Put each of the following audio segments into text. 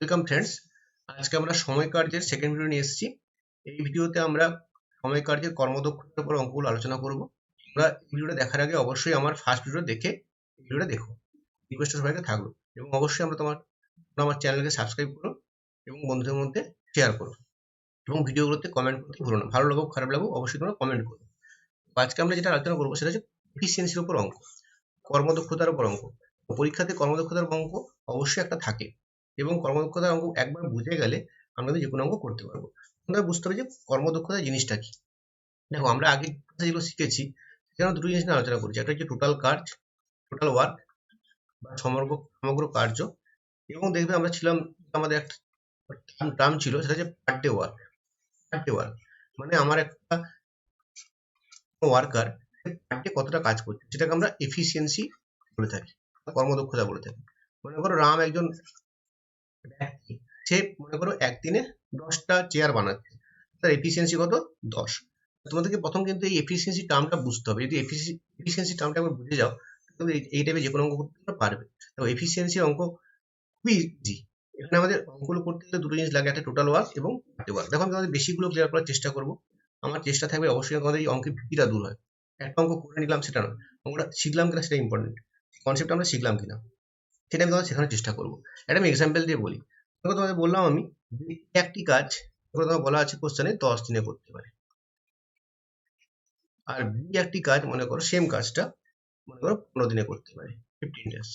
Welcome friends আজকে আমরা সময় কার্যের সেকেন্ড ভিডিও নিয়ে এসেছি। এই ভিডিওতে আমরা সময় কার্যের কর্মদক্ষতার উপর অঙ্কগুলো আলোচনা করব। তোমরা এই ভিডিওটা দেখার আগে অবশ্যই আমার ফার্স্ট ভিডিও দেখে ভিডিওটা দেখো। রিকোয়েস্ট সবাইকে থাকল। এবং অবশ্যই আমরা তোমার, তোমরা আমার চ্যানেলকে সাবস্ক্রাইব করো এবং বন্ধুদের মধ্যে শেয়ার করো। এবং ভিডিওগুলোতে কমেন্ট করতে ভুলো না। ভালো লাগুক, খারাপ লাগুক, অবশ্যই তোমরা কমেন্ট করো। আজকে আমরা যেটা আলোচনা করব সেটা হচ্ছে এফিসিয়েন্সির উপর অঙ্ক, কর্মদক্ষতার উপর অঙ্ক। পরীক্ষাতে কর্মদক্ষতার অঙ্ক অবশ্যই একটা থাকে। এবং কর্মদক্ষতার অঙ্ক একবার বুঝে গেলে আমরা যে কোনো অঙ্ক করতে পারব। আমরা বুঝতে হবে যে কর্মদক্ষতা জিনিসটা কি। দেখো, আমরা আগে যেগুলো শিখেছি, সেখানে দুটো জিনিস নিয়ে আলোচনা করছি। একটা হচ্ছে টোটাল কাজ টোটাল ওয়ার্ক বা সমগ্র সমগ্র কার্য। এবং দেখবে আমরা ছিলাম, আমাদের একটা টার্ম ছিল, সেটা হচ্ছে per day work per day work মানে আমার একটা ওয়ার্কার পার ডে কতটা কাজ করছে, সেটাকে আমরা এফিসিয়েন্সি বলে থাকি কর্মদক্ষতা বলে থাকি। মনে করো রাম একজন সে মনে করো একদিনে দশটা চেয়ার বানাচ্ছে। তার এফিসিয়েন্সি কত? দশ। তোমাদেরকে প্রথম কিন্তু এই এফিসিয়েন্সি টার্মটা বুঝতে হবে। যদি এফিসিয়েন্সি টার্মটা একবার বুঝে যাও, তাহলে এই যে কোনো অঙ্ক করতে পারবে। তো এফিসিয়েন্সি অঙ্ক খুবই ইজি এখানে আমাদের অঙ্কগুলো করতে গেলে দুটো জিনিস লাগে, একটা টোটাল ওয়ার্ক এবং ওয়ার্ক দেখো, আমি তোমাদের বেশিগুলো করার চেষ্টা করব। আমার চেষ্টা থাকবে অবশ্যই এই অঙ্কের ভীতিটা দূর হয়। একটা অঙ্ক করে নিলাম, সেটা নয়। অঙ্কটা শিখলাম কিনা সেটা ইম্পর্টেন্ট কনসেপ্ট আমরা শিখলাম কিনা। সেটা আমি তোমাদের শেখানোর চেষ্টা করব। একটা আমি এক্সাম্পল দিয়ে বলি। দেখো তোমাদের বললাম আমি একটি কাজ তোমার বলা আছে কোশ্চেনে দশ দিনে করতে পারে। আর বি একটি কাজ, মনে করো সেম কাজটা, মনে করো পনেরো দিনে করতে পারে ফিফটিন ডেজ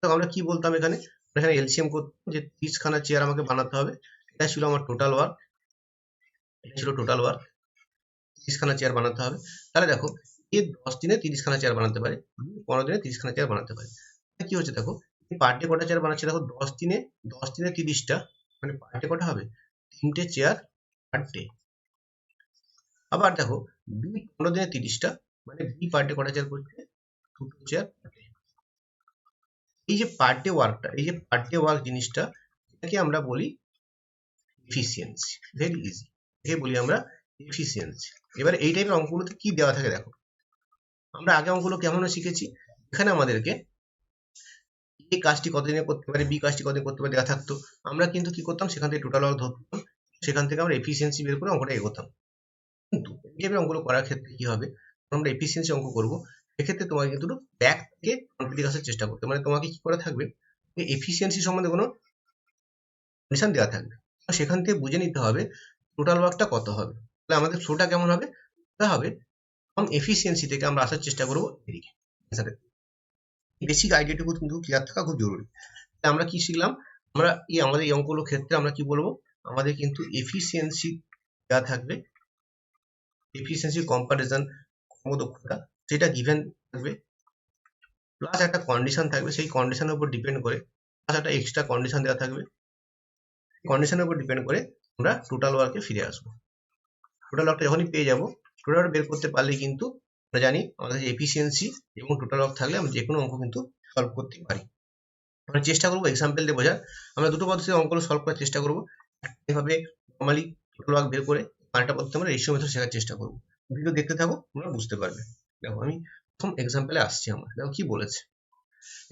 তো আমরা কি বলতাম এখানে? এখানে এলসিএম করতাম যে তিরিশ খানা চেয়ার আমাকে বানাতে হবে। এটা ছিল আমার টোটাল ওয়ার্ক এটা ছিল টোটাল ওয়ার্ক তিরিশ খানা চেয়ার বানাতে হবে। তাহলে দেখো, এ দশ দিনে তিরিশ খানা চেয়ার বানাতে পারে, পনেরো দিনে তিরিশ খানা চেয়ার বানাতে পারে। কি হচ্ছে দেখো? পার ডে কটা চেয়ার বানাচ্ছে দেখো? দশ দিনে দশ দিনে তিরিশটা মানে পার ডে কটা হবে? তিনটে চেয়ার পার ডে আবার দেখো, বি পনেরো দিনে তিরিশটা মানে বি পার ডে কটা চেয়ার করছে? দুটো চেয়ার পার ডে এই যে পার ডে ওয়ার্কটা এই যে পার ডে ওয়ার্ক জিনিসটা, এটাকে আমরা বলি এফিসিয়েন্সি ভেরি ইজি একে বলি আমরা এফিসিয়েন্সি এবার এই টাইপের অঙ্কগুলোতে কি দেওয়া থাকে দেখো? আমরা আগে অঙ্কগুলো কেমন শিখেছি? এখানে আমাদেরকে এ কাজটি কতদিনে করতে পারে, বি কাজটি কতদিনে করতে পারে দেওয়া থাকতো। আমরা কিন্তু কি করতাম, সেখান থেকে টোটাল ওয়ার্ক ধরতাম, সেখান থেকে আমরা এফিসিয়েন্সি বের করে অঙ্কটা এগোতাম। কিন্তু এই টাইপের অঙ্কগুলো করার ক্ষেত্রে কি হবে, আমরা এফিসিয়েন্সি অঙ্ক করব, সেক্ষেত্রে তোমাকে কিন্তু ব্যাক থেকে দিকে আসার চেষ্টা করতে মানে তোমাকে কি করা থাকবে এফিসিয়েন্সি সম্বন্ধে কোনো কন্ডিশন দেওয়া থাকবে। সেখান থেকে বুঝে নিতে হবে টোটাল ওয়ার্কটা কত হবে। তাহলে আমাদের ফ্লোটা কেমন হবে? তা হবে কম এফিসিয়েন্সি থেকে আমরা আসার চেষ্টা করব এদিকে। বেসিক আইডিয়াটুকু কিন্তু ক্লিয়ার থাকা খুব জরুরি। আমরা কি শিখলাম? আমরা এই আমাদের এই অঙ্কগুলোর ক্ষেত্রে আমরা কি বলব? আমাদের কিন্তু এফিসিয়েন্সি দেওয়া থাকবে এফিসিয়েন্সি কম্পারিজন কর্মদক্ষতা সেটা গিভেন থাকবে প্লাস একটা কন্ডিশন থাকবে, সেই কন্ডিশনের উপর ডিপেন্ড করে প্লাস একটা এক্সট্রা কন্ডিশন দেওয়া থাকবে। কন্ডিশনের উপর ডিপেন্ড করে আমরা টোটাল ওয়ার্কে ফিরে আসব। টোটাল ওয়ার্কটা যখনই পেয়ে যাব টোটাল বের করতে পারলে কিন্তু আমরা জানি আমাদের এফিসিয়েন্সি এবং টোটাল ওয়ার্ক থাকলে আমরা যে কোনো অঙ্ক কিন্তু সলভ করতে পারি। আমরা চেষ্টা করব এক্সাম্পল দিয়ে বোঝার। আমরা দুটো পদ্ধতিতে অঙ্কগুলো সলভ করার চেষ্টা করব। এভাবে নর্মালি টোটাল ওয়ার্ক বের করে আরেকটা পদ্ধতি আমরা রেশিও মেথড শেখার চেষ্টা করব। ভিডিও দেখতে থাকো, তোমরা বুঝতে পারবে। দেখো, আমি প্রথম এক্সাম্পলে আসছি আমার। দেখো কি বলেছে?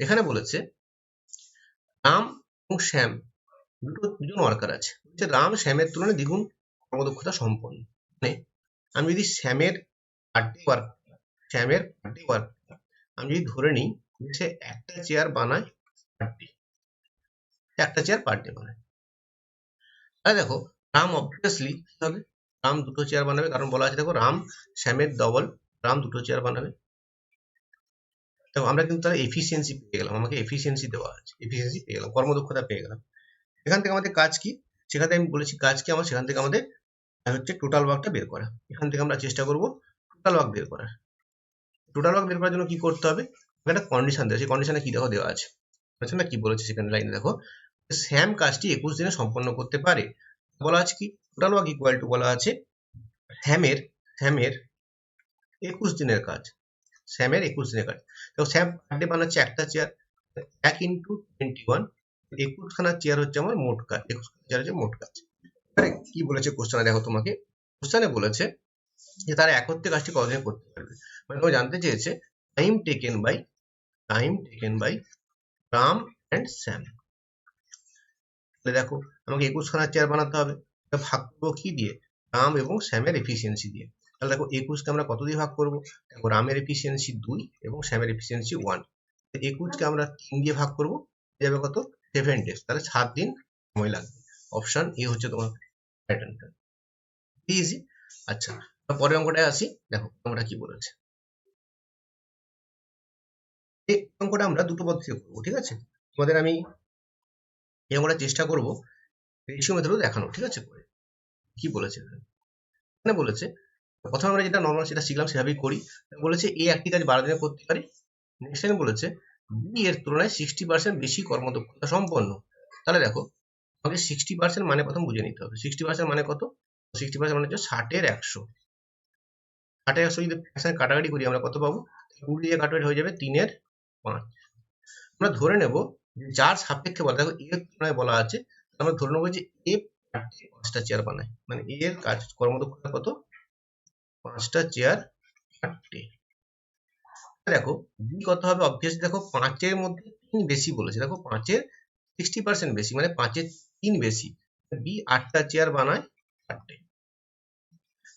এখানে বলেছে, রাম এবং শ্যাম দুটো, দুজন ওয়ার্কার আছে। বলছে, রাম শ্যামের তুলনায় দ্বিগুণ কর্মদক্ষতা সম্পন্ন। মানে আমি যদি শ্যামের পার্টি ওয়ার্ক শ্যামের পার্টি ওয়ার্ক আমি যদি ধরে নিই সে একটা চেয়ার বানায় পার ডে একটা চেয়ার পার ডে বানায় তাহলে দেখো, রাম অবভিয়াসলি কি হবে? রাম দুটো চেয়ার বানাবে, কারণ বলা আছে দেখো, রাম, শ্যামের ডবল রাম দুটো চেয়ার বানাবে। দেখো, আমরা কিন্তু তাহলে এফিসিয়েন্সি পেয়ে গেলাম, আমাকে এফিসিয়েন্সি দেওয়া আছে এফিসিয়েন্সি পেয়ে গেলাম, কর্মদক্ষতা পেয়ে গেলাম। এখান থেকে আমাদের কাজ কি? সেখান থেকে আমি বলেছি কাজ কি আমার? সেখান থেকে আমাদের হচ্ছে টোটাল ওয়ার্কটা বের করা। এখান থেকে আমরা চেষ্টা করব টোটাল ওয়ার্ক বের করার। টোটাল ওয়ার্ক বের করার জন্য কি করতে হবে? একটা কন্ডিশন দেওয়া সেই কন্ডিশনে কি দেখো দেওয়া আছে? আচ্ছা না? কি বলেছে সেখানে লাইনে দেখো। স্যাম কাজটি একুশ দিনে সম্পন্ন করতে পারে। বলা আছে কি? টোটাল ওয়ার্ক ইকুয়াল টু বলা আছে স্যামের স্যামের একুশ দিনের কাজ। স্যামের একুশ দিনের কাজ। দেখো স্যাম পার ডে বানাচ্ছে একটা চেয়ার এক ইন্টু টোয়েন্টি ওয়ান একুশখানা চেয়ার হচ্ছে আমার মোট কাজ। একুশ চেয়ার হচ্ছে মোট কাজ। কি বলেছে কোশ্চেনে দেখো তোমাকে। কোশ্চেনে বলেছে যে তারা একত্রে কাজটি কতদিনে করতে পারবে? মানে ও জানতে চেয়েছে time taken by time taken by Ram and Sam তাহলে দেখো, আমাকে একুশখানা চেয়ার বানাতে হবে। ভাগ করব কি দিয়ে? রাম এবং শ্যামের এফিসিয়েন্সি দিয়ে। তাহলে দেখো, একুশকে আমরা কত দিয়ে ভাগ করব? দেখো রামের এফিসিয়েন্সি দুই এবং শ্যামের এফিসিয়েন্সি ওয়ান একুশকে আমরা তিন দিয়ে ভাগ করব যাবে কত? সেভেন ডেজ তাহলে সাত দিন সময় লাগবে। অপশন এ হচ্ছে তোমার প্যাটার্নটা ইজি আচ্ছা। পরের অঙ্কটায় আসি। দেখো আমরা কি বলেছে? অঙ্কটা আমরা দুটো পদ্ধতি করব, ঠিক আছে? তোমাদের আমি এই অঙ্কটা চেষ্টা করব রেশিও মেথডও দেখানো ঠিক আছে? কি বলেছে? এখানে বলেছে, প্রথমে আমরা যেটা নর্মাল সেটা শিখলাম, সেভাবেই করি। বলেছে এ একটি কাজ বারো দিনে করতে পারি। নেক্সট টাইম বলেছে বি এর তুলনায় সিক্সটি পার্সেন্ট বেশি কর্মদক্ষতা সম্পন্ন। তাহলে দেখো, আমাকে সিক্সটি পার্সেন্ট মানে প্রথম বুঝে নিতে হবে। সিক্সটি পার্সেন্ট মানে কত? সিক্সটি পার্সেন্ট মানে হচ্ছে ষাটের একশো। একশো যদি কাটাকাটি করি আমরা, কত পাবো? কুড়ি দিয়ে কাটাকাটি হয়ে যাবে তিনের পাঁচ। আমরা ধরে নেব যার সাপেক্ষে বলা, দেখো এর তুলনায় বলা আছে, আমরা ধরে নেব যে এ পাঁচটা চেয়ার বানায়। মানে এর কাজ, কর্মদক্ষতা কত? পাঁচটা চেয়ার চারটে। দেখো বি কত হবে? অবভিয়াসলি দেখো পাঁচের মধ্যে তিন বেশি বলেছে। দেখো পাঁচের সিক্সটি পার্সেন্ট বেশি মানে পাঁচের তিন বেশি। বি আটটা চেয়ার বানায় চারটে।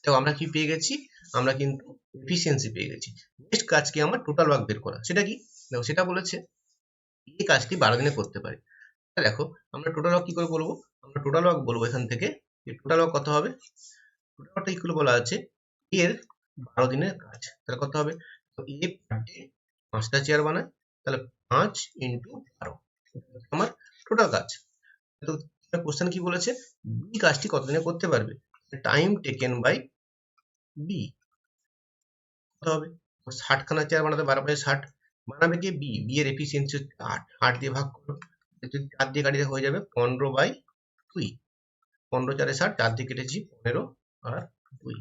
দেখো আমরা কি পেয়ে গেছি? আমরা কিন্তু এফিসিয়েন্সি পেয়ে গেছি। নেক্সট কাজ কি আমার টোটাল ওয়ার্ক বের করা। সেটা কি? দেখো, সেটা বলেছে এই কাজটি বারো দিনে করতে পারে। দেখো, আমরা টোটাল ওয়ার্ক কি করে বলব আমরা টোটাল ওয়ার্ক বলব এখান থেকে টোটাল ওয়ার্ক কত হবে? টোটাল ওয়ার্কটা ইকুয়াল বলা আছে এর বারো দিনের কাজ। তাহলে কত হবে? তো এ পার ডে পাঁচটা চেয়ার বানায় তাহলে পাঁচ ইন্টু বারো। আমার টোটাল কাজ। তো কোশ্চেন কি বলেছে? বি কাজটি কতদিনে করতে পারবে? টাইম টেকেন বাই বি কত হবে। ষাটখানা চেয়ার বানাতে বারো বাই ষাট। বানাবে কি? বি বি এর এফিসিয়েন্সি হচ্ছে আট। আট দিয়ে ভাগ করো যদি চার দিয়ে কাটিতে হয়ে যাবে পনেরো বাই দুই। পনেরো চারে ষাট, চার দিয়ে কেটেছি পনেরো আর দুই।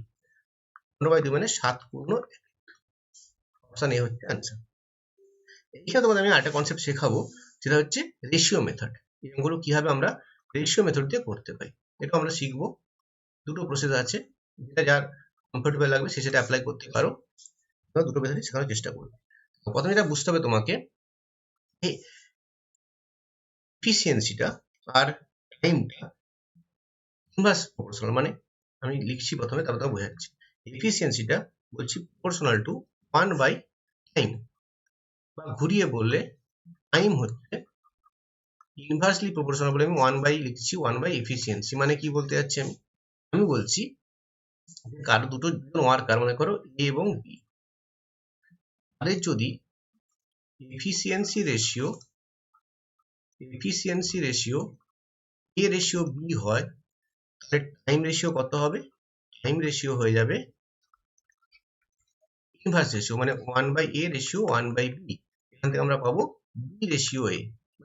পনেরো বাই দুই মানে সাত পূর্ণ অপশন এ হচ্ছে অ্যান্সার এইখানে তোমাদের আমি আরেকটা কনসেপ্ট শেখাবো যেটা হচ্ছে রেশিও মেথড এগুলো কীভাবে আমরা রেশিও মেথড দিয়ে করতে পারি? এটা আমরা শিখব। দুটো প্রসেস আছে, যেটা যার কমফোর্টেবল লাগবে, সে সেটা অ্যাপ্লাই করতে পারো। তোমরা দুটো মেথডই শেখানোর চেষ্টা করবে প্রথমে যেটা বুঝতে হবে তোমাকে এফিসিয়েন্সিটা আর টাইমটা ইনভার্স প্রপোর্শনাল মানে আমি লিখছি প্রথমে, তারপর তোমাকে বোঝাচ্ছি। এফিসিয়েন্সিটা বলছি proportional to one by time বা ঘুরিয়ে বললে টাইম হচ্ছে ইনভার্সলি প্রপোর্শনাল বলে আমি ওয়ান বাই লিখছি ওয়ান বাই এফিসিয়েন্সি মানে কি বলতে যাচ্ছি আমি? আমি বলছি কারও দুটো ওয়ার্কার মনে করো এ এবং বি তাদের যদি efficiency ratio efficiency ratio A ratio B হয়, তাহলে টাইম রেশিও কত হবে? টাইম রেশিও হয়ে যাবে ইনভার্স রেশিও মানে one by A ratio one by B এখান থেকে আমরা পাবো বি রেশিও এ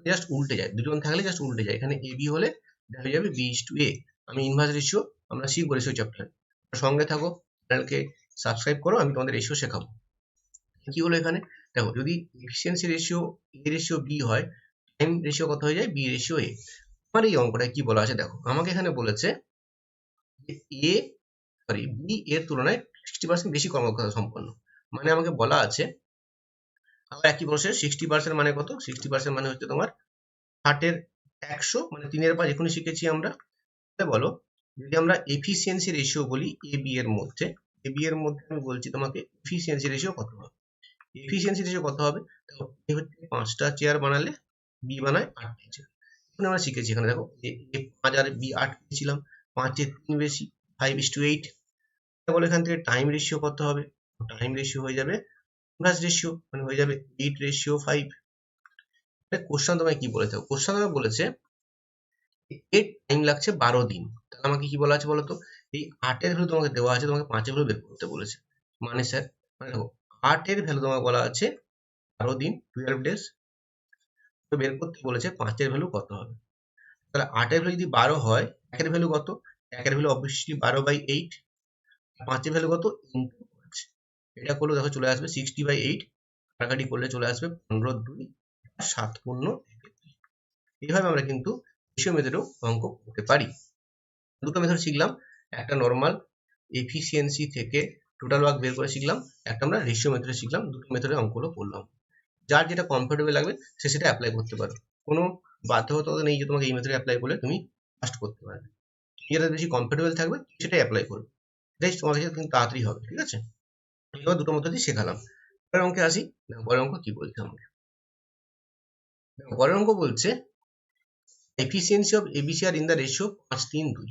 জাস্ট উল্টে যায় দুজন থাকলে জাস্ট উল্টে যায়। এখানে এ বি হলে হয়ে যাবে বি ইস টু এ আমি ইনভার্স রেশিও আমরা শিখব রেশিও চ্যাপ্টার সঙ্গে থাকো চ্যানেলকে সাবস্ক্রাইব করো, আমি তোমাদের রেশিও শেখাবো। কি হলো এখানে? দেখো, যদি efficiency ratio A ratio B হয় টাইম রেশিও কত হয়ে যায়? বি রেশিও এ আমার এই অঙ্কটা কি বলা আছে? দেখো, আমাকে এখানে বলেছে এ সরি বি এর তুলনায় সিক্সটি পার্সেন্ট বেশি কর্মক্ষমতা সম্পন্ন। মানে আমাকে বলা আছে, আবার একই প্রসেস সিক্সটি পার্সেন্ট মানে কত? সিক্সটি পার্সেন্ট মানে হচ্ছে তোমার ষাটের একশো মানে তিনের পাঁচ, এখনই শিখেছি আমরা। বলো, যদি আমরা এফিসিয়েন্সি রেশিও বলি এ বি এর মধ্যে এ বি এর মধ্যে আমি বলছি তোমাকে এফিসিয়েন্সি রেশিও কত হবে? এফিসিয়েন্সি রেশিও কত হবে? এ হচ্ছে পাঁচটা চেয়ার বানালে বি বানায় আটটা চেয়ার এখন আমরা শিখেছি এখানে, দেখো, এ পাঁচ আর বি আট পেয়েছিলাম পাঁচের তিন বেশি ফাইভ ইস টু এইট বলে এখান থেকে টাইম রেশিও কত হবে? টাইম রেশিও হয়ে যাবে ইনভার্স রেশিও মানে হয়ে যাবে এইট রেশিও ফাইভ কোশ্চেন তোমায় কি বলেছে? কোশ্চেন তোমায় বলেছে, এর টাইম লাগছে বারো দিন। তাহলে আমাকে কি বলা আছে বলতো এই আটের ভ্যালু তোমাকে দেওয়া আছে, তোমাকে পাঁচের ভ্যালু বের করতে বলেছে। মানে স্যার মানে দেখো আটের ভ্যালু তোমাকে বলা আছে, বারো দিন টুয়েলভ ডেজ বের করতে বলেছে পাঁচের ভ্যালু কত হবে? তাহলে আটের ভ্যালু যদি বারো হয় একের ভ্যালু কত? একের ভ্যালু অবভিয়াসলি বারো বাই এইট পাঁচের ভ্যালু কত? ইন্টু পাঁচ। এটা করলে দেখো চলে আসবে সিক্সটি বাই এইট কাটাকাটি করলে চলে আসবে পনেরো দুই, সাত পূর্ণ এইভাবে আমরা কিন্তু রেশিও মেথডেও অঙ্ক করতে পারি। দুটো মেথড শিখলাম, একটা নর্মাল এফিসিয়েন্সি থেকে টোটাল ওয়ার্ক বের করে শিখলাম, একটা আমরা রেশিও মেথডে শিখলাম, দুটো মেথডে অঙ্কগুলো করলাম। যার যেটা কমফোর্টেবল লাগবে, সে সেটা অ্যাপ্লাই করতে পারো। কোনো বাধ্যগত নেই যে তোমাকে এই মেথডে অ্যাপ্লাই করলে তুমি ফার্স্ট করতে পারবে। যেটা বেশি কমফোর্টেবল থাকবে, সেটাই অ্যাপ্লাই করবে। এটাই তোমার কাছে কিন্তু তাড়াতাড়ি হবে, ঠিক আছে? এবার দুটো মধ্যে দিয়ে শেখালাম। পরের অঙ্কে আসি। দেখো, পরের অঙ্ক কি বলছে আমাকে? পরের অঙ্ক বলছে efficiency of A B C are in the ratio পাঁচ তিন দুই।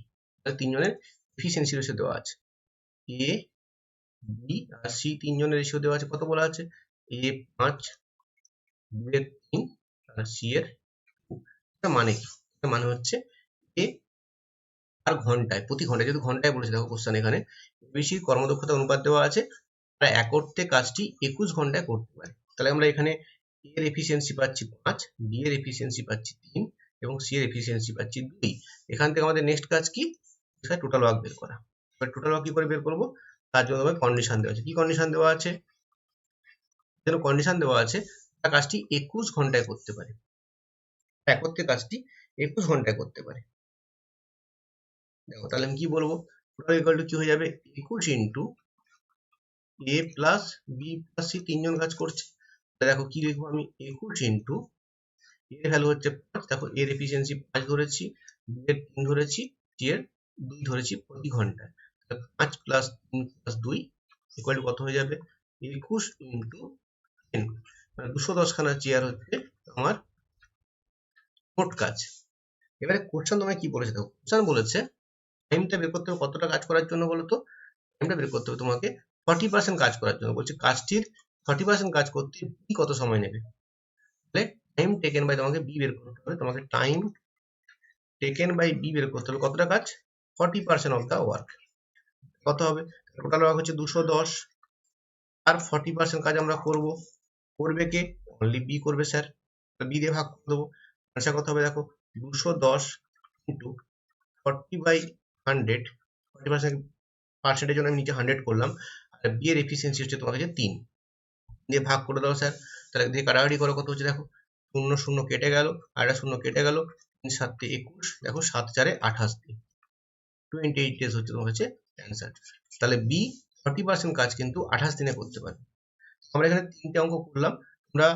তিনজনের এফিসিয়েন্সি রেশিও দেওয়া আছে। এ বি আর সি তিনজনের রেশিও দেওয়া আছে। কত বলা আছে? এ পাঁচ, বি তিন, আর সি এর মানে কি? মানে হচ্ছে এ আর ঘন্টায়, প্রতি ঘন্টায়। যেহেতু ঘন্টায় বলেছে, দেখো কোশ্চেন এখানে। বেশি কর্মদক্ষতা অনুপাত দেওয়া আছে। তারা এক অর্থে কাজটি একুশ ঘন্টায় করতে পারে। তাহলে আমরা এখানে এর এফিসিয়েন্সি পাচ্ছি পাঁচ, বি এর এফিসিয়েন্সি পাচ্ছি তিন, এবং সি এর এফিসিয়েন্সি পাচ্ছি দুই। এখান থেকে আমাদের নেক্সট কাজ কি? টোটাল ওয়ার্ক বের করা? টোটাল ওয়ার্ক কি করে বের করব? তার জন্য আমাদের কন্ডিশন দেওয়া আছে। কি কন্ডিশন দেওয়া আছে? যেন কন্ডিশন দেওয়া আছে তারা কাজটি একুশ ঘন্টায় করতে পারে। এক অর্থে কাজটি একুশ ঘন্টায় করতে পারে। দেখো, তাহলে আমি কি বলব? কি হয়ে যাবে? একুশ into A plus B plus C তিনজন কাজ করছে। দেখো, কি লিখব আমি? একুশ ইন্টু এর ভ্যালু হচ্ছে পাঁচ। দেখো এর এফিসিয়েন্সি পাঁচ ধরেছি বি এর তিন ধরেছি সি এর দুই ধরেছি প্রতি ঘন্টায়। পাঁচ প্লাস তিন প্লাস দুই ইকুয়াল কত হয়ে যাবে? একুশ ইন্টু টেন মানে দুশো দশখানা চেয়ার হচ্ছে আমার মোট কাজ। এবারে কোশ্চেন তোমায় কি বলেছে? দেখো কোশ্চেন বলেছে টাইমটা বের করতে কতটা কাজ করার জন্য বলো তো? টাইমটা বের করতে হবে তোমাকে ফর্টি পার্সেন্ট কাজ করার জন্য। বলছে কাজটির ফর্টি পার্সেন্ট কাজ করতে বি কত সময় নেবে? তাহলে টাইম টেকেন বাই তোমাকে বি বের করতে হবে। তোমাকে টাইম টেকেন বাই বি বের করতে হবে। কতটা কাজ? Forty percent of the work কত হবে? টোটাল ওয়ার্ক হচ্ছে দুশো দশ আর ফর্টি পার্সেন্ট কাজ আমরা করব। করবে কে? অনলি বি করবে স্যার বি দিয়ে ভাগ করে দেবো। আচ্ছা কত হবে দেখো? দুশো দশ into forty by hundred forty percent পার্সেন্টের জন্য আমি নিচে হান্ড্রেড করলাম। আর বি এর এফিসিয়েন্সি হচ্ছে তোমার কাছে তিন। দিয়ে ভাগ করে দাও স্যার তাহলে দিয়ে কাটাকাটি করো কত হচ্ছে দেখো? শূন্য শূন্য কেটে গেল। আর শূন্য কেটে গেল। তিন সাতে একুশ। দেখো সাত চারে আঠাশ দিন টোয়েন্টি এইট ডেজ হচ্ছে তোমার কাছে অ্যান্সার তাহলে বি ফর্টি পার্সেন্ট কাজ কিন্তু আঠাশ দিনে করতে পারবে আমরা এখানে তিনটে অঙ্ক করলাম। তোমরা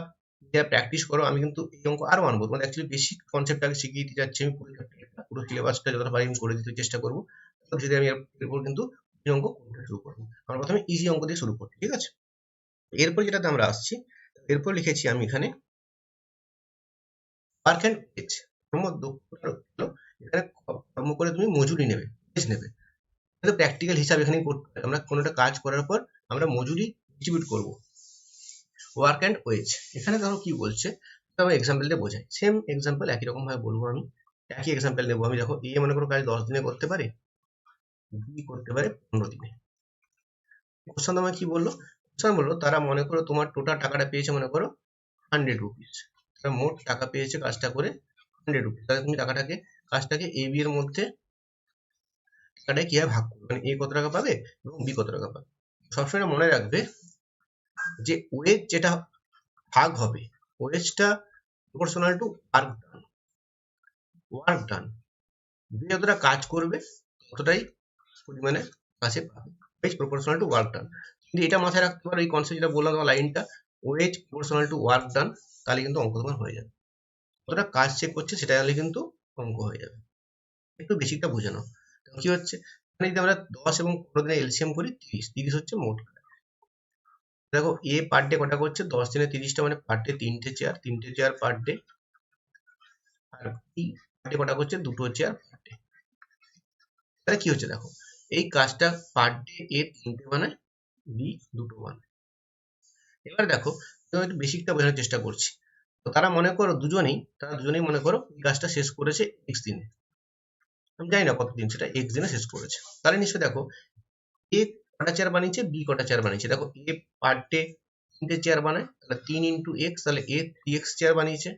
প্র্যাকটিস করো, আমি কিন্তু এই অঙ্ক আরও আনব। তোমাদের অ্যাকচুয়ালি বেসিক কনসেপ্ট আগে শিখিয়ে দিতে যাচ্ছি আমি পুরো সিলেবাসটা যতটা পারি আমি করে দিতে চেষ্টা করব। যদি আমি এরপর কিন্তু এই অঙ্ক করতে শুরু করব। আমরা প্রথমে ইজি অঙ্ক দিয়ে শুরু করছি ঠিক আছে? এরপর যেটাতে আমরা আসছি, এরপর লিখেছি আমি এখানে ওয়ার্ক অ্যান্ড দক্ষতা এখানে কর্ম করে তুমি মজুরি নেবে নেবে। এটা প্র্যাকটিক্যাল হিসাব হবে। আমরা কোনো একটা কাজ করার পর আমরা মজুরি ডিস্ট্রিবিউট করব। ওয়ার্ক অ্যান্ড ওয়েজ এখানে ধরো কি বলছে? আমি এক্সাম্পল দিয়ে বোঝাই। সেম এক্সাম্পল একই রকম ভাবে বলব আমি। একই এক্সাম্পল নেব। আমি দেখো এ মনে করো কাজ দশ দিনে করতে পারে বি করতে পারে পনেরো দিনে। কোশ্চেন তোমায় কি বলল? কোশ্চেন বলল, তারা মনে করো তোমার টোটাল টাকাটা পেয়েছে মনে করো হান্ড্রেড রুপিস তারা মোট টাকা পেয়েছে কাজটা করে হান্ড্রেড রুপিস তাহলে তুমি টাকাটাকে, কাজটাকে এ বি এর মধ্যে টাকাটা কীভাবে ভাগ করবে। মানে এ কত টাকা পাবে এবং বি কত টাকা পাবে? সবসময় মনে রাখবে যে ওয়েজ যেটা ভাগ হবে, ওয়েজটা proportional to work done work done যে যতটা কাজ করবে, ততটাই পরিমাণে কাছে পাবে। Wage proportional to work done কিন্তু এটা মাথায় রাখতে পারো, এই কনসেপ্ট যেটা বললাম তোমার লাইনটা wage proportional to work done তাহলে কিন্তু অঙ্ক তোমার হয়ে যাবে। কতটা কাজ চেক করছে, সেটা হলে কিন্তু অঙ্ক হয়ে যাবে। একটু বেশিটা বুঝে নাও। তো কি হচ্ছে? মানে যদি আমরা দশ এবং পনেরো দিনে এলসিএম করি, তিরিশ। তিরিশ হচ্ছে মোট দেখো এ পার ডে কটা করছে? দশ দিনে তিরিশটা মানে পার ডে তিনটে চেয়ার তিনটে চেয়ার পার ডে আর বি পার ডে কটা করছে? দুটো চেয়ার পার ডে তাহলে কি হচ্ছে দেখো? এই কাজটা পার ডে এ তিনটে বানায় বি দুটো বানায়। এবার দেখো একটু বেসিকটা বোঝানোর চেষ্টা করছি। তো তারা মনে করো দুজনেই, তারা দুজনেই মনে করো এই কাজটা শেষ করেছে এক্স দিনে। আমি জানি না কতদিন সেটা এক্স দিনে শেষ করেছে। তাহলে নিশ্চয়ই দেখো এ কটা চেয়ার বানিয়েছে বি কটা চেয়ার বানিয়েছে। দেখো এ পার ডে তিনটে চেয়ার বানায়, তাহলে তিন ইন্টু এক্স তাহলে এ থ্রি এক্স চেয়ার বানিয়েছে।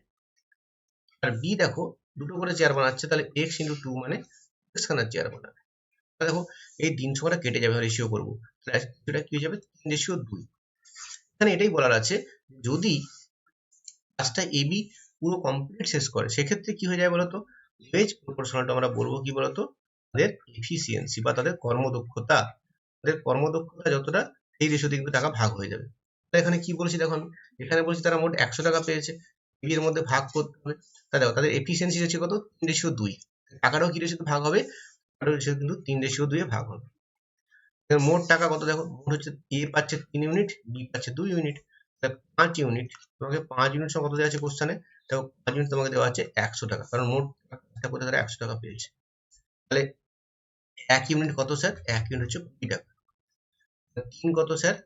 আর বি দেখো, দুটো করে চেয়ার বানাচ্ছে, তাহলে এক্স ইন্টু টু মানে এক্স খানার চেয়ার বানাবে দেখো, এই তিন সংখ্যাটা কেটে যাবে রেশিও করব। এটা কি হয়ে যাবে? তিন রেশিও দুই। এখানে এটাই বলার আছে, যদি কাজটা এবি পুরো কমপ্লিট শেষ করে, সেক্ষেত্রে কি হয়ে যায় বলতো? ওয়েজ প্রপোর্শনালটা আমরা বলব কি বলতো? তাদের এফিসিয়েন্সি বা তাদের কর্মদক্ষতা। তাদের কর্মদক্ষতা যতটা, সেই রেশিওতে কিন্তু টাকা ভাগ হয়ে যাবে। তাহলে এখানে কি বলছি দেখো আমি এখানে বলছি তারা মোট একশো টাকা পেয়েছে। এর মধ্যে ভাগ করতে হবে। তা দেখো, তাদের এফিসিয়েন্সি হচ্ছে কত? তিন রেশিও দুই। টাকাটাও কি রেশিওতে ভাগ হবে? কিন্তু তিন রেশিও দুয়ে ভাগ হবে। মোট টাকা কত দেখো? মোট হচ্ছে এ পাচ্ছে তিন ইউনিট বি পাচ্ছে দুই ইউনিট পাঁচ ইউনিট তোমাকে পাঁচ ইউনিট সঙ্গে কত দেওয়া আছে কোশ্চানে দেখো পাঁচ ইউনিট তোমাকে দেওয়া আছে একশো টাকা। কারণ মোট টাকা করতে তারা একশো টাকা পেয়েছে। তাহলে এক ইউনিট কত স্যার এক ইউনিট হচ্ছে কুড়ি টাকা। তিন কত স্যার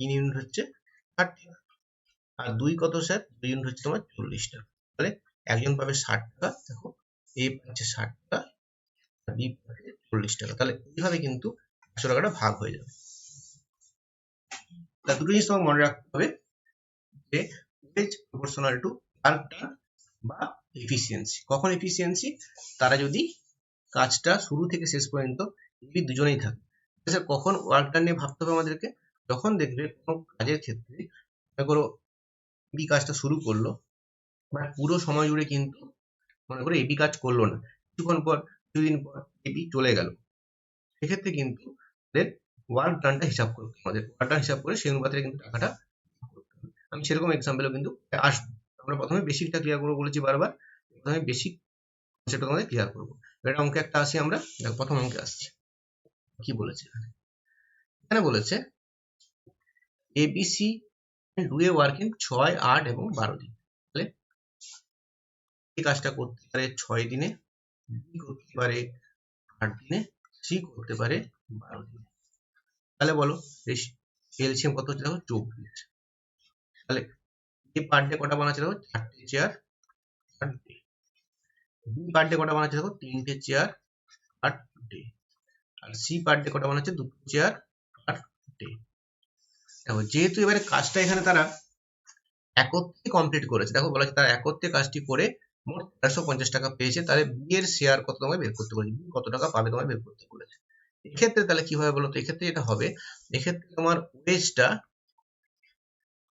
তিন ইউনিট হচ্ছে ষাট টাকা। আর দুই কত স্যার দুই ইউনিট হচ্ছে তোমার চল্লিশ টাকা। তাহলে একজন পাবে ষাট টাকা, দেখো, এ পাচ্ছে ষাট টাকা বি পাচ্ছে চল্লিশ টাকা। তাহলে এইভাবে কিন্তু একশো টাকাটা ভাগ হয়ে যাবে। তা দুটো জিনিস তোমাকে মনে রাখতে হবে যে ওয়েজ প্রপোর্শনাল টু ডান বা এফিসিয়েন্সি কখন এফিসিয়েন্সি তারা যদি কাজটা শুরু থেকে শেষ পর্যন্ত এই দুজনেই থাকে। স্যার, কখন ওয়ার্ক ডান নিয়ে ভাবতে হবে আমাদেরকে? যখন দেখবে কোনো কাজের ক্ষেত্রে মনে করো এবি কাজটা শুরু করল মানে পুরো সময় জুড়ে কিন্তু মনে করো এবি কাজ করল না। কিছুক্ষণ পর দুদিন পর এবি চলে গেল। সেক্ষেত্রে কিন্তু ওয়ার্ক ডানটা হিসাব করতে আমাদের ওয়ার্ক ডান হিসাব করে সেই অনুপাতে কিন্তু টাকাটা আমি সেরকম এক্সাম্পলও কিন্তু আসব। আমরা প্রথমে বেসিকটা ক্লিয়ার করব বলেছি বারবার, প্রথমে বেসিক সেটা তোমাদের ক্লিয়ার করব। এটা অঙ্কে একটা আসি আমরা, দেখো প্রথম অঙ্কে আসছি। কি বলেছে এখানে? বলেছে এবিসি ডু এ ওয়ার্কিং ছয়, আট এবং বারো দিন। তাহলে এই কাজটা করতে পারে ছয় দিনে বি করতে পারে আট দিনে সি করতে পারে বারো দিনে। তাহলে বলো এলসিএম কত হচ্ছে দেখো? চব্বিশ। তাহলে এ পার ডে কটা বানাচ্ছে দেখো? চারটে chair day B per day কটা বানাচ্ছে দেখো? তিনটে চেয়ার ডে আর সি পার ডে কটা বানাচ্ছে? দুটো চেয়ার ডে দেখো, যেহেতু এবারে কাজটা এখানে তারা একত্রে কমপ্লিট করেছে, দেখো বলা হচ্ছে তারা একত্রে কাজটি করে মোট তেরোশো পঞ্চাশ টাকা পেয়েছে, তাহলে বি এর শেয়ার কত তোমায় বের করতে বলেছে? কত টাকা পাবে তোমায় বের করতে বলেছে। এক্ষেত্রে তাহলে কি হবে বলো তো? এক্ষেত্রে যেটা হবে, এক্ষেত্রে তোমার ওয়েজটা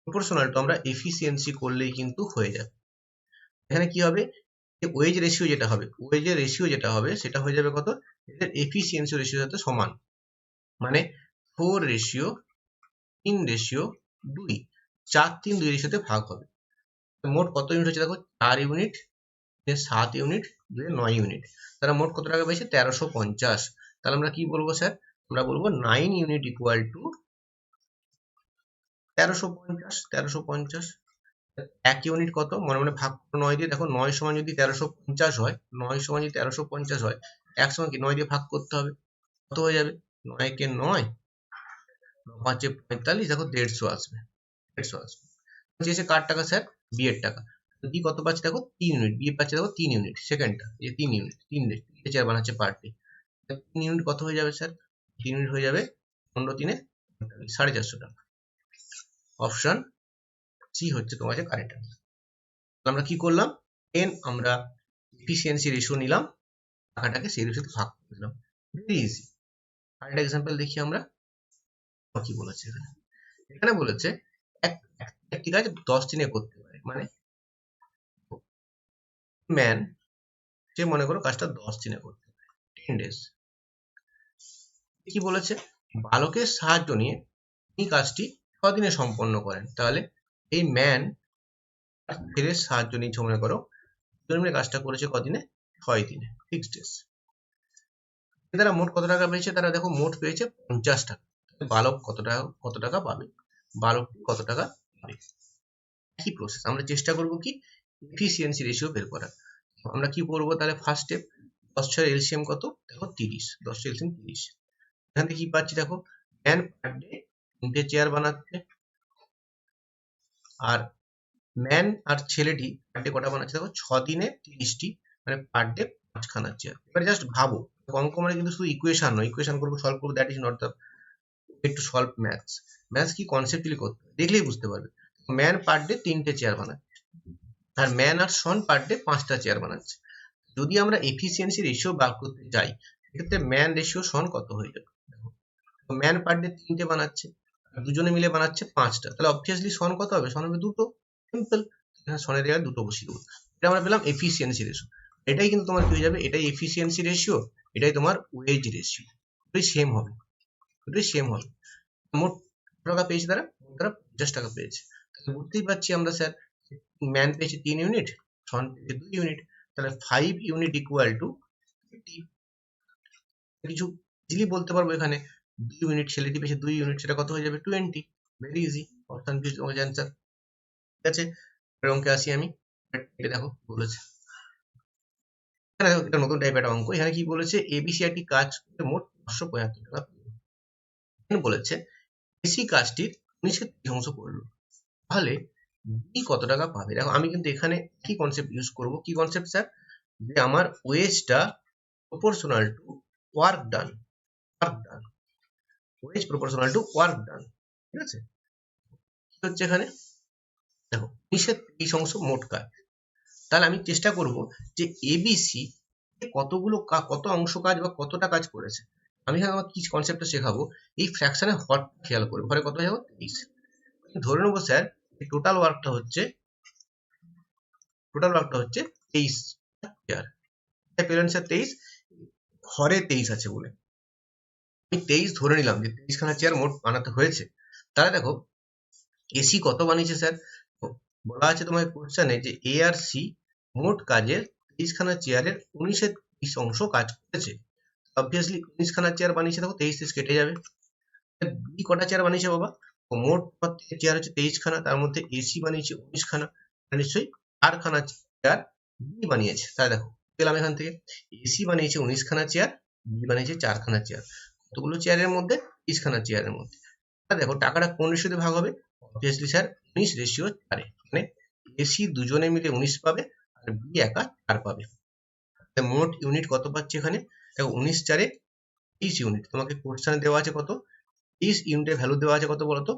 প্রপোর্শনাল টু আমরা এফিসিয়েন্সি করলেই কিন্তু হয়ে যাবে। এখানে কি হবে? ওয়েজ রেশিও যেটা হবে ওয়েজের রেশিও যেটা হবে, সেটা হয়ে যাবে কত? এদের এফিসিয়েন্সি রেশিওর সাথে সমান। মানে ফোর রেশিও তিন রেশিও দুই। চার, তিন দুই রেশিওতে ভাগ হবে। মোট কত ইউনিট হচ্ছে দেখো? চার ইউনিট সাত ইউনিট দুই নয় ইউনিট তারা মোট কত টাকা পেয়েছে? তেরোশো পঞ্চাশ। তাহলে আমরা কি বলব স্যার আমরা বলব নাইন ইউনিট ইকুয়াল টু তেরোশো পঞ্চাশ তেরোশো পঞ্চাশ। এক ইউনিট কত? মনে মনে নয় দিয়ে, দেখো যদি তেরোশো পঞ্চাশ হয় যদি তেরোশো পঞ্চাশ হয়, এক কি? নয় দিয়ে করতে হবে। কত হয়ে যাবে? নয় পঁয়তাল্লিশ, দেখো দেড়শো আসবে দেড়শো আসবে। টাকা স্যার? বি এর টাকা। কত পাচ্ছে? দেখো তিন ইউনিট। পাচ্ছে দেখো তিন ইউনিট তিন ইউনিট, তিন বানাচ্ছে তিন ইউনিট কত হয়ে যাবে স্যার? তিন ইউনিট হয়ে যাবে পনেরো তিনে সাড়ে চারশো টাকা। অপশন সি হচ্ছে তোমার কাছে কারেক্ট আমরা কি করলাম? এন আমরা এফিসিয়েন্সি রেশিও নিলাম, টাকাটাকে সেই রেশিওতে ভাগ করে দিলাম। ভেরি ইজি আরেকটা এক্সাম্পল দেখি আমরা। কি বলেছে এখানে? এখানে বলেছে একটি কাজ দশ দিনে করতে পারে। মানে ম্যান যে মনে করো কাজটা দশ দিনে করতে পারে টেন ডেজ কি বলেছে? বালকের সাহায্য নিয়ে এই কাজটি ছদিনে সম্পন্ন করেন? তাহলে এই ম্যান ছেলের সাহায্য নিয়ে মনে করো দুজন কাজটা করেছে কদিনে? ছয় দিনে ফিক্সড ডেজ তারা মোট কত টাকা পেয়েছে? তারা দেখো মোট পেয়েছে পঞ্চাশ টাকা। বালক কত টাকা কত টাকা পাবে? বালক কত টাকা পাবে? কি প্রসেস আমরা চেষ্টা করব কি? এফিসিয়েন্সি রেশিও বের করার। আমরা কি করব তাহলে ফার্স্ট স্টেপ দশ ছয় এলসিএম কত? দেখো তিরিশ, দশ ছয় এলসিএম তিরিশ। এখান থেকে কি পাচ্ছি দেখো? ম্যান পার ডে তিনটে চেয়ার বানাচ্ছে। আর ম্যান আর ছেলেটি পার ডে কটা বানাচ্ছে? দেখো, ছ দিনে তিরিশটি মানে পার ডে পাঁচখানা চেয়ার এবারে জাস্ট ভাবো অঙ্ক মানে কিন্তু শুধু ইকুয়েশন নয়। ইকুয়েশন করব সলভ করব দ্যাট ইজ নট দ্য একটু সলভ ম্যাথস ম্যাথস কি কনসেপ্টলি করতে দেখলেই বুঝতে পারবে। ম্যান পার ডে তিনটে চেয়ার বানাচ্ছে। আর ম্যান আর সন পার ডে পাঁচটা চেয়ার বানাচ্ছে। যদি আমরা এফিসিয়েন্সি রেশিও বার করতে যাই সেক্ষেত্রে ম্যান রেশিও সন কত হয়ে যাবে? ম্যান পার ডে তিনটে বানাচ্ছে। দুজনে মিলে বানাচ্ছে পাঁচটা। তাহলে অবভিয়াসলি সন কত হবে? সন হবে দুটো। সিম্পল সনের জায়গায় দুটো বসিয়ে দেবো। এটা আমরা পেলাম এফিসিয়েন্সি রেশিও এটাই কিন্তু তোমার কি হয়ে যাবে? এটাই এফিসিয়েন্সি রেশিও এটাই তোমার ওয়েজ রেশিও দুটোই সেম হবে। দুটোই সেম হবে। মোট টাকা পেয়েছে তারা? তারা পঞ্চাশ টাকা পেয়েছে। তাহলে বুঝতেই পারছি আমরা, স্যার ম্যান পেয়েছে তিন ইউনিট সন পেয়েছে দুই ইউনিট তাহলে ফাইভ ইউনিট ইকুয়াল টু কিছু ইজিলি বলতে পারব এখানে। দুই ইউনিট ছেলেটি পেয়েছে দুই ইউনিট সেটা কত হয়ে যাবে? Twenty very easy option B তোমার অ্যান্সার ঠিক আছে? পরের অঙ্কে আসি আমি। এটা দেখো, বলেছে। এখানে দেখো একটা নতুন টাইপের একটা অঙ্ক। এখানে কি বলেছে? কাজ মোট পাঁচশো পঁয়াত্তর টাকা এখানে বলেছে এসি কাজটির অংশ করল। তাহলে বি কত টাকা পাবে? দেখো, আমি কিন্তু এখানে কি কনসেপ্ট ইউজ করব? কি কনসেপ্ট স্যার যে আমার ওয়েজটা proportional to work done work done wage proportional to work done ঠিক আছে? কি হচ্ছে এখানে? দেখো উনিশের তেইশ অংশ মোট কাজ। তাহলে আমি চেষ্টা করব যে এবিসি কতগুলো কত অংশ কাজ বা কতটা কাজ করেছে। আমি এখানে আমার কি কনসেপ্টটা শেখাবো? এই ফ্র্যাকশনে হট খেয়াল করব ঘরে কত যাব? তেইশ। ধরে নেব স্যার টোটাল ওয়ার্কটা হচ্ছে টোটাল ওয়ার্কটা হচ্ছে তেইশ। পেলেন স্যার তেইশ, ঘরে তেইশ আছে বলে। আমি তেইশ ধরে নিলাম যে তেইশ খানা চেয়ার মোট বানাতে হয়েছে। তাহলে দেখো এসি কত বানিয়েছে স্যার বলা আছে তোমার কোশ্চেনে যে এ আর সি মোট কাজের তেইশ খানা চেয়ারের উনিশের তেইশ অংশ কাজ করেছে। অবভিয়াসলি উনিশ খানা চেয়ার বানিয়েছে, দেখো তেইশ তেইশ কেটে যাবে। বি কটা চেয়ার বানিয়েছে বাবা? মোট চেয়ার হচ্ছে তেইশ খানা তার মধ্যে এসি বানিয়েছে উনিশ খানা তাহলে নিশ্চয়ই চার খানা চেয়ার বি বানিয়েছে। তাই দেখো, পেলাম এখান থেকে। এসি বানিয়েছে উনিশ খানা চেয়ার বি বানিয়েছে চার খানা চেয়ার কতগুলো চেয়ারের মধ্যে? তেইশ চেয়ারের মধ্যে। দেখো, টাকাটা কোন রেশিওতে ভাগ হবে? অবভিয়াসলি স্যার উনিশ রেশিও চারে। মানে এসি দুজনে মিলে উনিশ পাবে আর বি একা চার পাবে। মোট ইউনিট কত পাচ্ছে এখানে? দেখো, উনিশ চারে তেইশ ইউনিট তোমাকে কোশ্চেনে দেওয়া আছে কত? তেইশ ইউনিটের ভ্যালু দেওয়া আছে কত বলতো?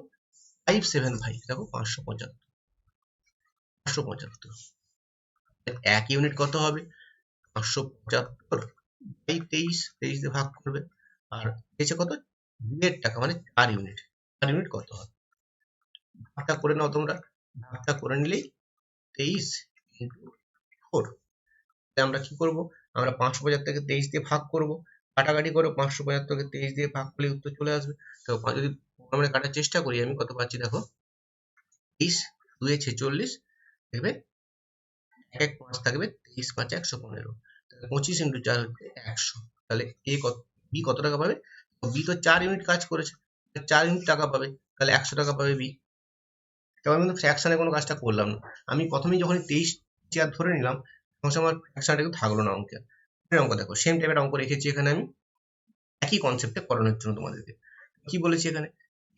ফাইভ সেভেন ফাইভ দেখো, পাঁচশো পঁচাত্তর। পাঁচশো পঁচাত্তর। এক ইউনিট কত হবে? পাঁচশো পঁচাত্তর। বাই তেইশ তেইশ দিয়ে ভাগ করবে। আর পেয়েছে কত? দুয়ের টাকা মানে চার ইউনিট চার ইউনিট কত হবে? ভাগটা করে নাও তোমরা। ভাগটা করে নিলেই তেইশ ইন্টু ফোর আমরা কি করব? আমরা পাঁচশো পঁচাত্তরকে তেইশ দিয়ে ভাগ করব। কাটাকাটি করে, পাঁচশো পঁচাত্তরকে তেইশ দিয়ে ভাগ করলে উত্তর চলে আসবে। তো যদি আমরা কাটার চেষ্টা করি, আমি কত পাচ্ছি দেখো? তেইশ, দুয়ে ছেচল্লিশ দেখবে এক এক পাঁচ থাকবে তেইশ পাঁচ একশো পনেরো। পঁচিশ ইন্টু চার হচ্ছে একশো। তাহলে এ কত? বি কত টাকা পাবে? বি তো চার ইউনিট কাজ করেছে। চার ইউনিট টাকা পাবে, তাহলে একশো টাকা পাবে বি এবার কিন্তু ফ্র্যাকশনে কোনো কাজটা করলাম না। আমি প্রথমেই যখন তেইশ চেয়ার ধরে নিলাম, তখন আমার ফ্র্যাকশনটা কিন্তু থাকল না অঙ্কে। পরের অঙ্ক দেখো সেম টাইপের অঙ্ক রেখেছি এখানে আমি। একই কনসেপ্টে করানোর জন্য তোমাদেরকে। কি বলেছি এখানে?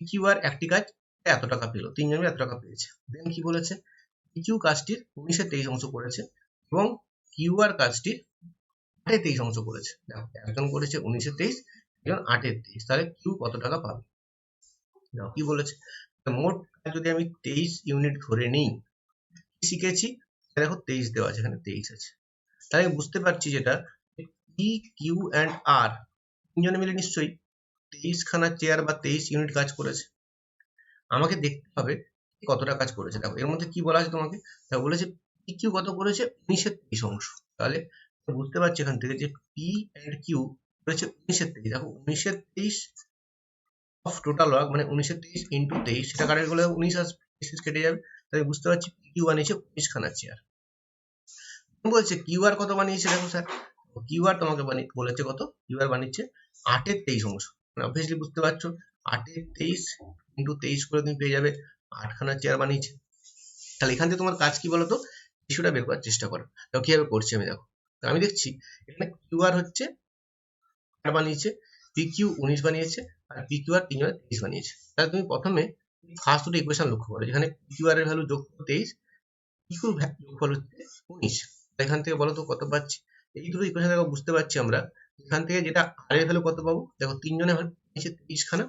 কিউ আর একটি কাজ এত টাকা পেল তিনজন এত টাকা পেয়েছে। দেন কি বলেছে? কিউ কাজটির উনিশে তেইশ অংশ করেছে এবং কিউ আর কাজটির আটে তেইশ অংশ করেছে। দেখো একজন করেছে উনিশে তেইশ একজন আটের তেইশ। তাহলে কিউ কত টাকা পাবে? দেখো, কি বলেছে? মোট যদি আমি তেইশ ইউনিট ধরে নিই শিখেছি? দেখো তেইশ দেওয়া আছে, এখানে তেইশ আছে। তাহলে বুঝতে পারছি যেটা কিউ অ্যান্ড আর তিনজনে মিলে নিশ্চয়ই তেইশ খানা চেয়ার বা তেইশ ইউনিট কাজ করেছে। আমাকে দেখতে হবে কতটা কাজ করেছে। দেখো, এর মধ্যে কি বলা আছে তোমাকে? বলেছে পি কিউ কত করেছে? উনিশের তেইশ অংশ। তাহলে বুঝতে পারছি এখান থেকে যে পি অ্যান্ড কিউ করেছে উনিশের তেইশ। দেখো উনিশের তেইশ অফ টোটাল ওয়ার্ক মানে উনিশের তেইশ ইন্টু তেইশ, সেটা কারেক্ট করলে উনিশ আসবে কেটে যাবে। তাই বুঝতে পারছি কিউ বানিয়েছে উনিশ খানা চেয়ার বলছে কিউআর কত বানিয়েছে দেখো স্যার কিউআর তোমাকে বানিয়ে বলেছে কত? কিউ আর বানিয়েছে আটের তেইশ অংশ। মানে অবভিয়াসলি বুঝতে পারছ, আটের তেইশ ইন্টু তেইশ করে তুমি পেয়ে যাবে, আটখানা চেয়ার বানিয়েছে। তাহলে এখান থেকে তোমার কাজ কি বলতো? ইস্যুটা বের করার চেষ্টা করো। দেখো কীভাবে করছি আমি দেখো। তো আমি দেখছি, এখানে কিউআর হচ্ছে আট বানিয়েছে পিকিউ উনিশ বানিয়েছে, আর পিকিউআর তিনজনে তেইশ বানিয়েছে। তাহলে তুমি প্রথমে ফার্স্ট দুটো ইকুয়েশন লক্ষ্য করো, যেখানে পিকিউআর এর ভ্যালু যোগ তেইশ পিকিউর যোগফল হচ্ছে উনিশ। এখান থেকে বলো তো কত পাচ্ছি? এই দুটো ইকুয়েশন দেখো, বুঝতে পারছি আমরা, এখান থেকে যেটা আর এর ভ্যালু কত পাবো? দেখো, তিনজনে হচ্ছে তেইশ খানা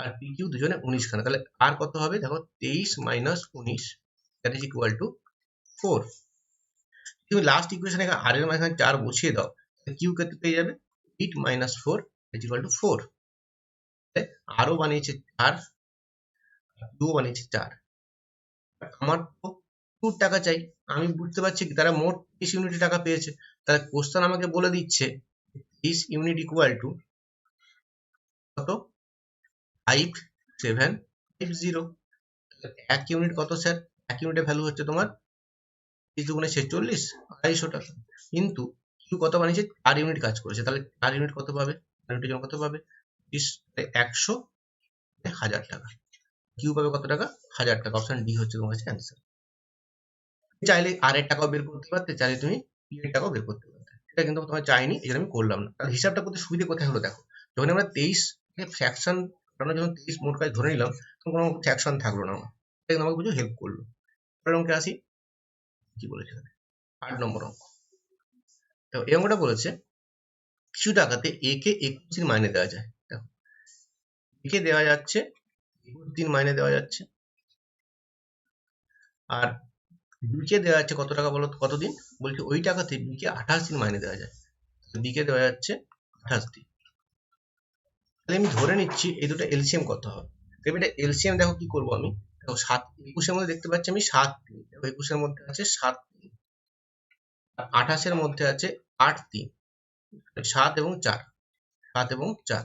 আর পি কিউ দুজনে উনিশ খানা তাহলে আর কত হবে? দেখো, তেইশ মাইনাস উনিশ that is equal to four তুমি লাস্ট ইকুয়েশন এখানে আর এর মাঝখানে চার বসিয়ে দাও কিউ কত পেয়ে যাবে eight minus four is equal to four আরও বানিয়েছে চার কিউ বানিয়েছে চার। আমার তো টুর টাকা চাই, আমি বুঝতে পারছি তারা মোট তেইশ ইউনিট টাকা পেয়েছে। তাহলে কোশ্চেন আমাকে বলে দিচ্ছে তেইশ ইউনিট ইকুয়াল টু কত? ফাইভ সেভেন ফাইভ জিরো এক ইউনিট কত স্যার এক ইউনিটের ভ্যালু হচ্ছে তোমার তিরিশ ছেচল্লিশ, আড়াইশো টাকা। কিন্তু কিউ কত বানিয়েছে? চার ইউনিট কাজ করেছে। তাহলে চার ইউনিট কত পাবে? চার ইউনিটের জন্য কত পাবে? একশো হাজার টাকা। কিউ পাবে কত টাকা? হাজার টাকা। অপশন ডি হচ্ছে তোমার কাছে অ্যান্সার চাইলে আর এর টাকাও বের করতে পারতে, চাইলে তুমি পি এর টাকাও বের করতে পারতে। এটা কিন্তু তোমার চাইনি, এই আমি করলাম না। আর হিসাবটা করতে সুবিধে কোথায় হলো দেখো। যখন আমরা তেইশ ফ্র্যাকশন কারণ যখন তেইশ মোট কাজ ধরে নিলাম, তখন কোনো ফ্র্যাকশন থাকল না। আমার এটা কিন্তু আমাকে কিছু হেল্প করল। পরের অঙ্কে আসি। কি বলেছে আট নম্বর অঙ্ক। তো এই অঙ্কটা বলেছে, কিছু টাকাতে কে মাইনে দেওয়া যায়। দেখো একে দেওয়া যাচ্ছে মাইনে দেওয়া যাচ্ছে। আর বিকে দেওয়া যাচ্ছে কত টাকা বলো কতদিন? বলছে ওই টাকাতে বিকে আঠাশ দিন মাইনে দেওয়া যায়। বিকে দেওয়া যাচ্ছে আঠাশ দিন তাহলে আমি ধরে নিচ্ছি, এই দুটো এলসিএম কত হবে। এটা এলসিএম দেখো কি করব আমি? দেখো সাত একুশের মধ্যে দেখতে পাচ্ছি আমি সাত দেখো একুশের মধ্যে আছে সাত আর আঠাশের মধ্যে আছে আট দিন সাত এবং চার। সাত এবং চার।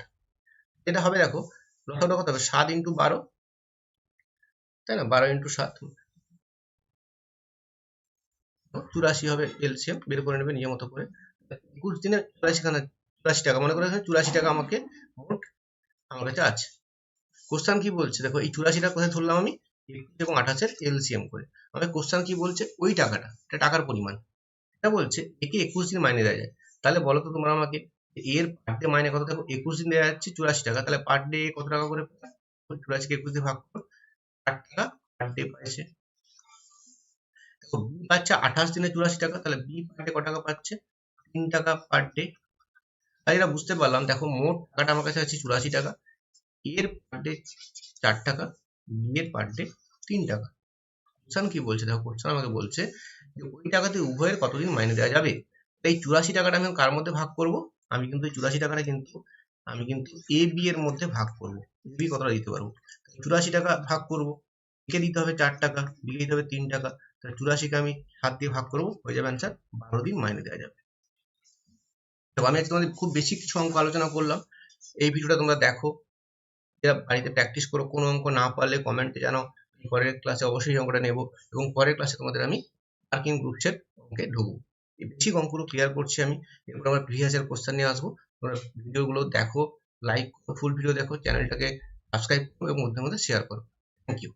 এটা হবে দেখো লক্ষ্যটা কত সাত ইন্টু বারো। তাই না? বারো ইন্টু সাত। চুরাশি হবে এলসিএম বের করে নেবে নিজের মতো করে। একুশ দিনে চুরাশি খানা চুরাশি টাকা। মনে করে চুরাশি টাকা আমাকে মোট আমার কাছে আছে। কোশ্চান কি বলছে? দেখো, এই চুরাশিটা কোথায় ধরলাম আমি? একুশ এবং আঠাশের এলসিএম করে। আমাকে কোশ্চান কি বলছে? ওই টাকাটা, এটা টাকার পরিমাণ। এটা বলছে, একে একুশ দিন মাইনে দেওয়া যায়। তাহলে বলো তো তোমরা আমাকে এর পার ডে মাইনে কত দেখো? একুশ দিন দেওয়া যাচ্ছে চুরাশি টাকা। তাহলে পার ডে কত টাকা করে চুরাশিকে একুশ দিয়ে ভাগ করো আট টাকা পার ডে পাইছে। বি পাচ্ছে আঠাশ দিনে চুরাশি টাকা, তাহলে বি পার ডে কত টাকা পাচ্ছে? তিন টাকা পার ডে তাই এটা বুঝতে পারলাম। দেখো, মোট টাকাটা আমার কাছে আছে চুরাশি টাকা। এর পার ডে চার টাকা, বি এর পার ডে তিন টাকা। কোশ্চান কি বলছে? দেখো কোশ্চান আমাকে বলছে যে, ওই টাকাতে উভয়ের কতদিন মাইনে দেওয়া যাবে? এই চুরাশি টাকাটা আমি কার মধ্যে ভাগ করব? আমি কিন্তু চুরাশি টাকাটা কিন্তু, আমি কিন্তু এ বি এর মধ্যে ভাগ করব। বি কতটা দিতে পারব? চুরাশি টাকা ভাগ করব। কে দিতে হবে চার টাকা বিকে দিতে হবে তিন টাকা। তাহলে চুরাশিকে আমি সাত দিয়ে ভাগ করব, হয়ে যাবে অ্যান্সার বারো দিন মাইনে দেওয়া যাবে। তো আমি আজকে তোমাদের খুব বেশি কিছু অঙ্ক আলোচনা করলাম। এই ভিডিওটা তোমরা দেখো। বাড়িতে প্র্যাকটিস করো, কোনো অঙ্ক না পারলে কমেন্টে জানাও। পরের ক্লাসে অবশ্যই অঙ্কটা নেব এবং পরের ক্লাসে তোমাদের আমি পার্কিং গ্রুপসের অঙ্কে ঢুকবো। এই বেসিক অঙ্কগুলো ক্লিয়ার করছি আমি, এরপর আমরা প্রিভিয়াসের কোশ্চেন নিয়ে আসব। তোমরা ভিডিওগুলো দেখো লাইক ফুল ভিডিও দেখো চ্যানেলটাকে সাবস্ক্রাইব করো এবং মধ্যে মধ্যে শেয়ার করো। Thank you